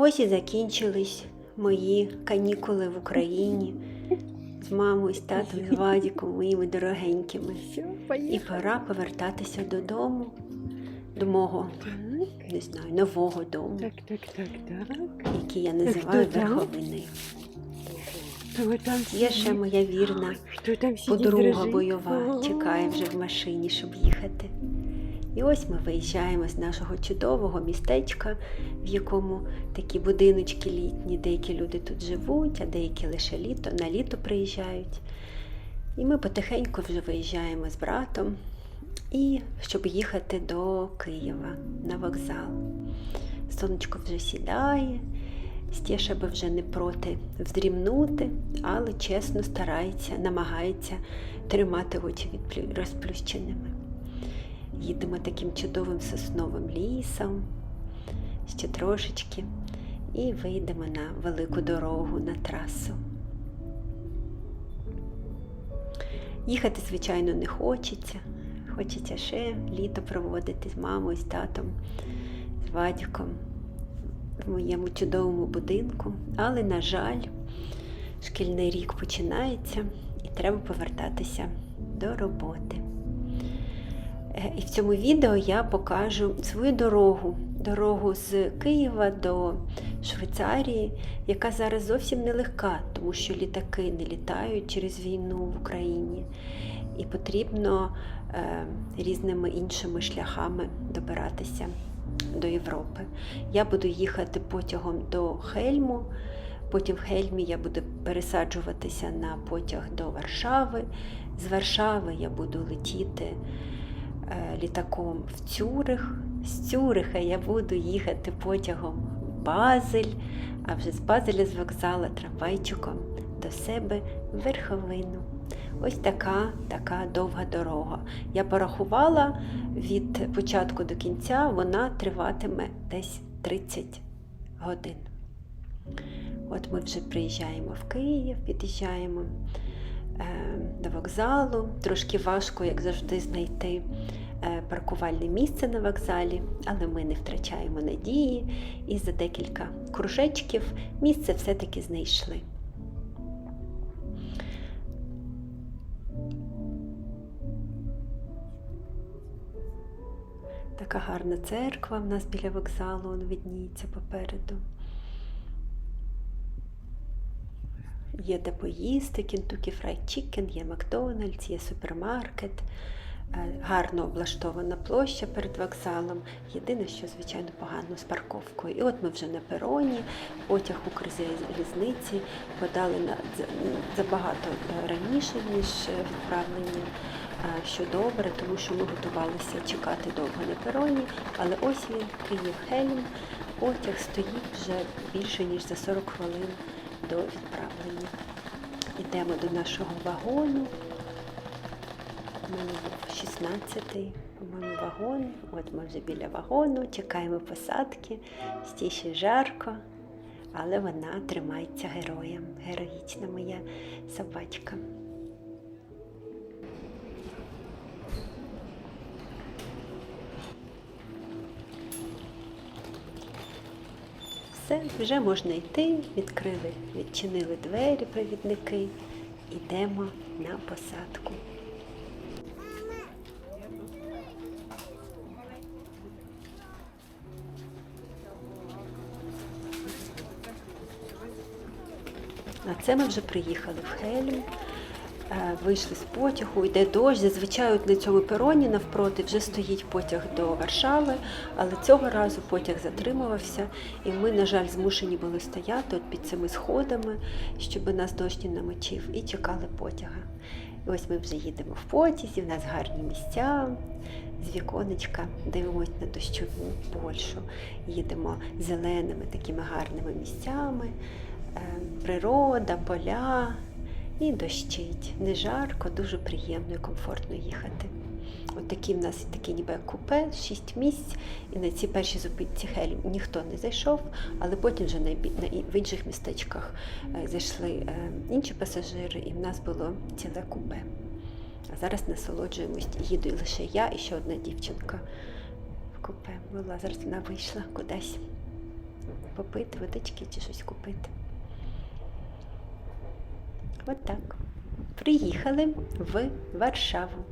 Ось і закінчились мої канікули в Україні з мамою, з татом, з Вадіком, моїми дорогенькими. І пора повертатися додому, до мого, не знаю, нового дому, так, так, так, так. який я називаю верховиною. Є ще моя вірна подруга бойова, чекає вже в машині, щоб їхати. І ось ми виїжджаємо з нашого чудового містечка, в якому такі будиночки літні, деякі люди тут живуть, а деякі лише літо, на літо приїжджають. І ми потихеньку вже виїжджаємо з братом, і щоб їхати до Києва на вокзал. Сонечко вже сідає, Стєша би вже не проти вздрімнути, але чесно старається, намагається тримати очі відплю- розплющеними. Їдемо таким чудовим сосновим лісом, ще трошечки, і вийдемо на велику дорогу, на трасу. Їхати, звичайно, не хочеться. Хочеться ще літо проводити з мамою, з татом, з Вадьком в моєму чудовому будинку. Але, на жаль, шкільний рік починається і треба повертатися до роботи. Е, І в цьому відео я покажу свою дорогу, дорогу з Києва до Швейцарії, яка зараз зовсім нелегка, тому що літаки не літають через війну в Україні, і потрібно е, різними іншими шляхами добиратися до Європи. Я буду їхати потягом до Хельму. Потім в Хельмі я буду пересаджуватися на потяг до Варшави. З Варшави я буду летіти літаком в Цюрих. З Цюриха я буду їхати потягом в Базель, а вже з Базеля з вокзала трамвайчиком до себе в Верховину. Ось така, така довга дорога. Я порахувала від початку до кінця, вона триватиме десь 30 годин. От ми вже приїжджаємо в Київ, під'їжджаємо е, до вокзалу. Трошки важко, як завжди, знайти е, паркувальне місце на вокзалі, але ми не втрачаємо надії і за декілька кружечків місце все-таки знайшли. Така гарна церква в нас біля вокзалу видніється попереду. Є де поїсти, Kentucky Fried Chicken, є Макдональдс, є супермаркет, е, гарно облаштована площа перед вокзалом. Єдине, що, звичайно, погано з парковкою. І от ми вже на пероні, потяг Укрзалізниці подали забагато е, раніше, ніж е, відправлення що добре, тому що ми готувалися чекати довго на пероні, але ось він, Київ Хельм, потяг стоїть вже більше ніж за 40 хвилин до відправлення. Йдемо до нашого вагону. У мене був 16-й, по-моєму, вагон. От ми вже біля вагону, чекаємо посадки, стіші жарко, але вона тримається героєм. Героїчна моя собачка. Все, вже можна йти, відкрили, відчинили двері провідники, йдемо на посадку. А це ми вже приїхали в Хельм, е, вийшли з потягу, йде дощ. Зазвичай на цьому пероні навпроти вже стоїть потяг до Варшави, але цього разу потяг затримувався, і ми, на жаль, змушені були стояти от під цими сходами, щоб нас дощ не намочив, і чекали потяга. І ось ми вже їдемо в потязі, в нас гарні місця. З віконечка дивимось на дощову Польщу. Їдемо зеленими такими гарними місцями, е, природа, поля і дощить. Не жарко, дуже приємно і комфортно їхати. От такі в нас такі ніби купе, шість місць, і на цій першій зупинці Хельм ніхто не зайшов, але потім вже на, на в інших містечках е, зайшли е, інші пасажири, і в нас було ціле купе. А зараз насолоджуємось, їду лише я і ще одна дівчинка в купе була. Зараз вона вийшла кудись. попити водички чи щось купити. От так. Приїхали в Варшаву.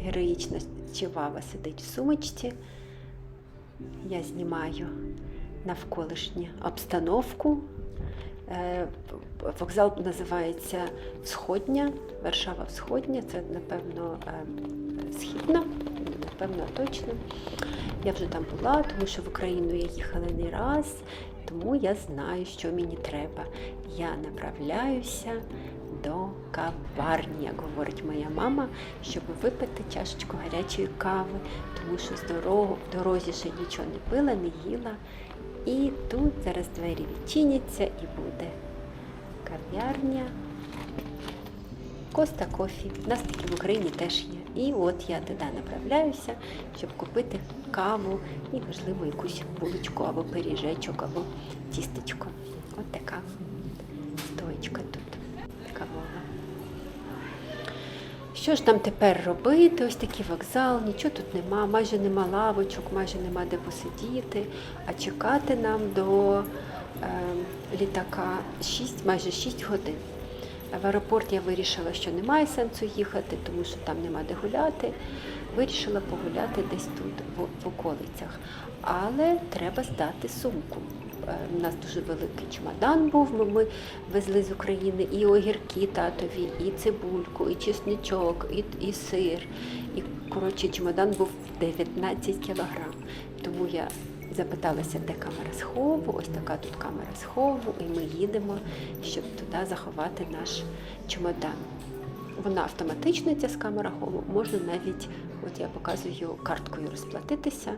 Героїчна Чивава сидить в сумочці. Я знімаю навколишню обстановку. Е, Вокзал називається Всходня, Варшава Всходня, це, напевно, е, східна, напевно, точно. Я вже там була, тому що в Україну я їхала не раз, тому я знаю, що мені треба. Я направляюся до каварні, як говорить моя мама, щоб випити чашечку гарячої кави, тому що з дорогу, в дорозі ще нічого не пила, не їла. І тут зараз двері відчиняться і буде кав'ярня. Коста кофі. У нас такі в Україні теж є. І от я туди направляюся, щоб купити каву і, можливо, якусь булочку або пиріжечок, або тістечко. От така стоечка тут кавова. Що ж нам тепер робити? Ось такий вокзал, нічого тут нема, майже нема лавочок, майже нема де посидіти, а чекати нам до е, літака 6, майже 6 годин. В аеропорт я вирішила, що немає сенсу їхати, тому що там нема де гуляти. Вирішила погуляти десь тут, в, околицях. Але треба здати сумку. Е, У нас дуже великий чемодан був. Ми, ми везли з України і огірки татові, і цибульку, і чесничок, і, і сир. І коротше, чемодан був 19 кілограм. Тому я запиталася, де камера схову. Ось така тут камера схову, і ми їдемо, щоб туди заховати наш чемодан. Вона автоматична, ця з камера хову. Можна навіть, от я показую карткою розплатитися,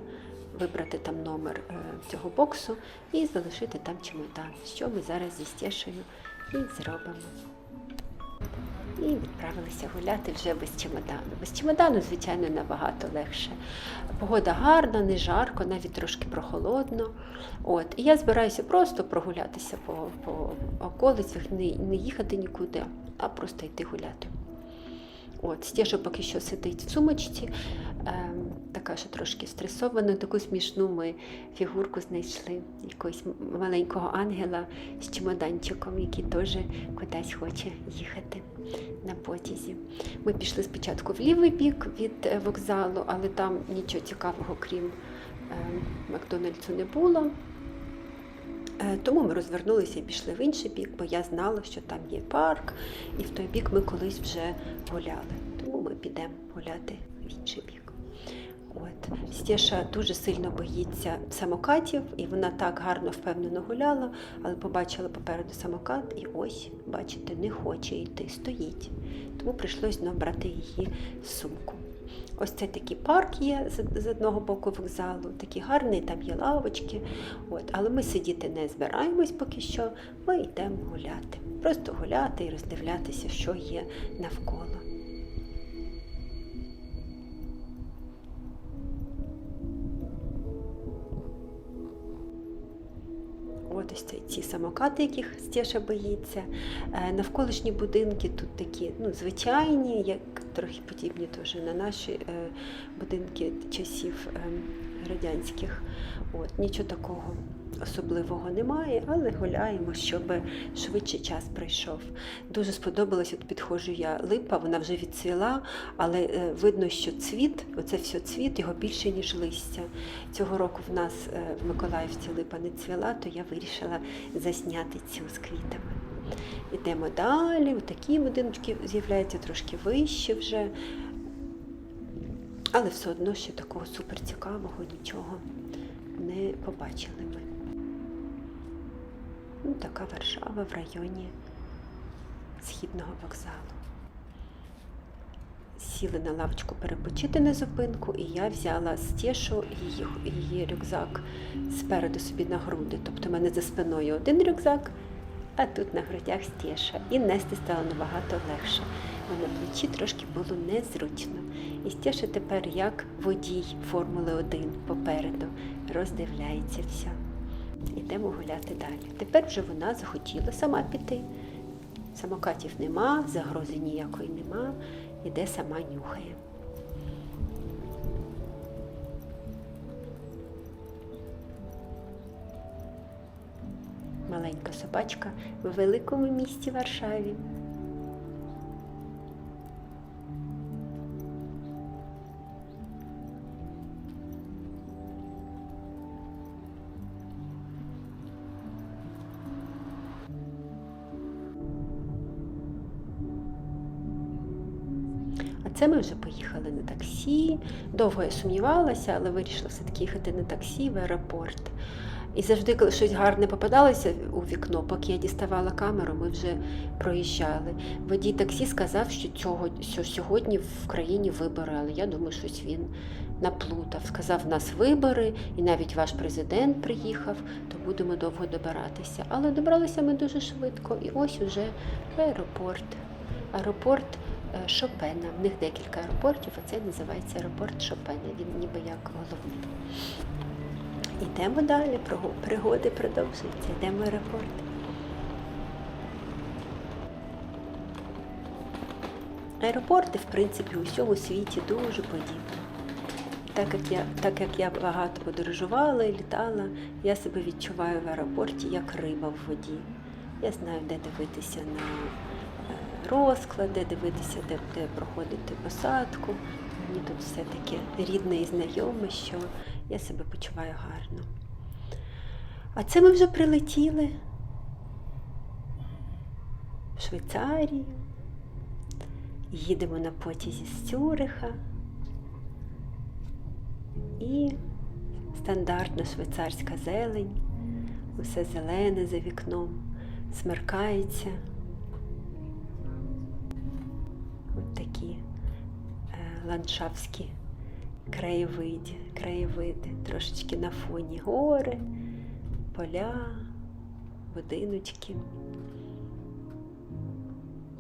вибрати там номер е, цього боксу і залишити там чемодан, що ми зараз зі Стєшею і зробимо. І відправилися гуляти вже без чемодану. Без чемодану, звичайно, набагато легше. Погода гарна, не жарко, навіть трошки прохолодно. От. І я збираюся просто прогулятися по, по околицях, не, не їхати нікуди, а просто йти гуляти. От, Стежа поки що сидить в сумочці, ем, така що трошки стресована, таку смішну ми фігурку знайшли, якогось маленького ангела з чемоданчиком, який теж кудись хоче їхати на потязі. Ми пішли спочатку в лівий бік від е, вокзалу, але там нічого цікавого, крім ем, Макдональдсу, не було. Е, Тому ми розвернулися і пішли в інший бік, бо я знала, що там є парк, і в той бік ми колись вже гуляли. Тому ми підемо гуляти в інший бік. От. Стєша дуже сильно боїться самокатів, і вона так гарно впевнено гуляла, але побачила попереду самокат, і ось, бачите, не хоче йти, стоїть. Тому прийшлось знову брати її сумку. Ось це такий парк є з одного боку вокзалу, такий гарний, там є лавочки. От. Але ми сидіти не збираємось поки що, ми йдемо гуляти. Просто гуляти і роздивлятися, що є навколо. От ці самокати, яких Стеша боїться. Е, Навколишні будинки тут такі ну, звичайні, як трохи подібні теж на наші е, будинки часів е, радянських. От, нічого такого особливого немає, але гуляємо, щоб швидше час пройшов. Дуже сподобалось, от підходжу я липа, вона вже відцвіла, але е, видно, що цвіт, оце все цвіт, його більше, ніж листя. Цього року в нас е, в Миколаївці липа не цвіла, то я вирішила засняти цю з квітами. Йдемо далі, такі будиночки з'являються трошки вище вже. Але все одно ще такого суперцікавого нічого не побачили ми. Ну, така Варшава в районі східного вокзалу. Сіли на лавочку перепочити на зупинку, і я взяла стєшу її, її рюкзак спереду собі на груди. Тобто в мене за спиною один рюкзак, а тут на грудях стєша. І нести стало набагато легше. Бо на плечі трошки було незручно. І стєша тепер як водій Формули 1 попереду роздивляється все. Йдемо гуляти далі. Тепер вже вона захотіла сама піти. Самокатів нема, загрози ніякої нема, іде сама нюхає. маленька собачка в великому місті Варшаві. Це ми вже поїхали на таксі. Довго я сумнівалася, але вирішила все-таки їхати на таксі в аеропорт. І завжди, коли щось гарне попадалося у вікно, поки я діставала камеру, ми вже проїжджали. Водій таксі сказав, що цього що сьогодні в країні вибори, але я думаю, щось він наплутав. Сказав, в нас вибори, і навіть ваш президент приїхав, то будемо довго добиратися. Але добралися ми дуже швидко, і ось уже аеропорт. Аеропорт Шопена. В них декілька аеропортів, а це називається аеропорт Шопена. Він ніби як головний. Йдемо далі, пригоди продовжуються. Йдемо в аеропорт. Аеропорти, в принципі, у всьому світі дуже подібні. Так як я, так як я багато подорожувала і літала, я себе відчуваю в аеропорті як риба в воді. Я знаю, де дивитися на розклад, де дивитися, де, де проходити посадку. Мені тут все таке рідне і знайоме, що я себе почуваю гарно. А це ми вже прилетіли в Швейцарію. Їдемо на потязі з Цюриха. І стандартна швейцарська зелень, усе зелене за вікном, смеркається. Ландшафтські краєвиді, краєвиди, трошечки на фоні гори, поля, будиночки.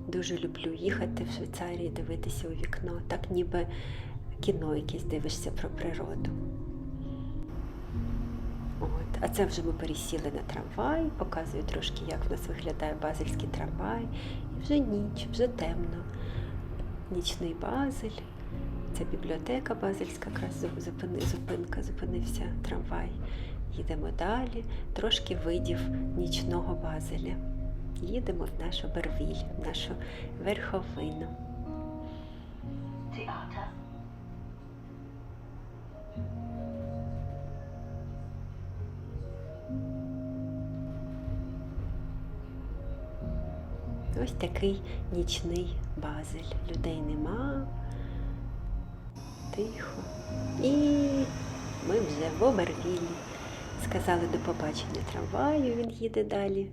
Дуже люблю їхати в Швейцарії, дивитися у вікно, так ніби кіно якесь дивишся про природу. От. А це вже ми пересіли на трамвай, показую трошки, як в нас виглядає базельський трамвай. І вже ніч, вже темно. Нічний базель. Це бібліотека базельська, якраз зупини, зупинка, зупинився трамвай. Їдемо далі, трошки видів нічного базеля. Їдемо в нашу Бервіль, в нашу верховину. Theater. Ось такий нічний базель. Людей нема. Тихо. І ми вже в Обервілі. Сказали до побачення трамваю, він їде далі.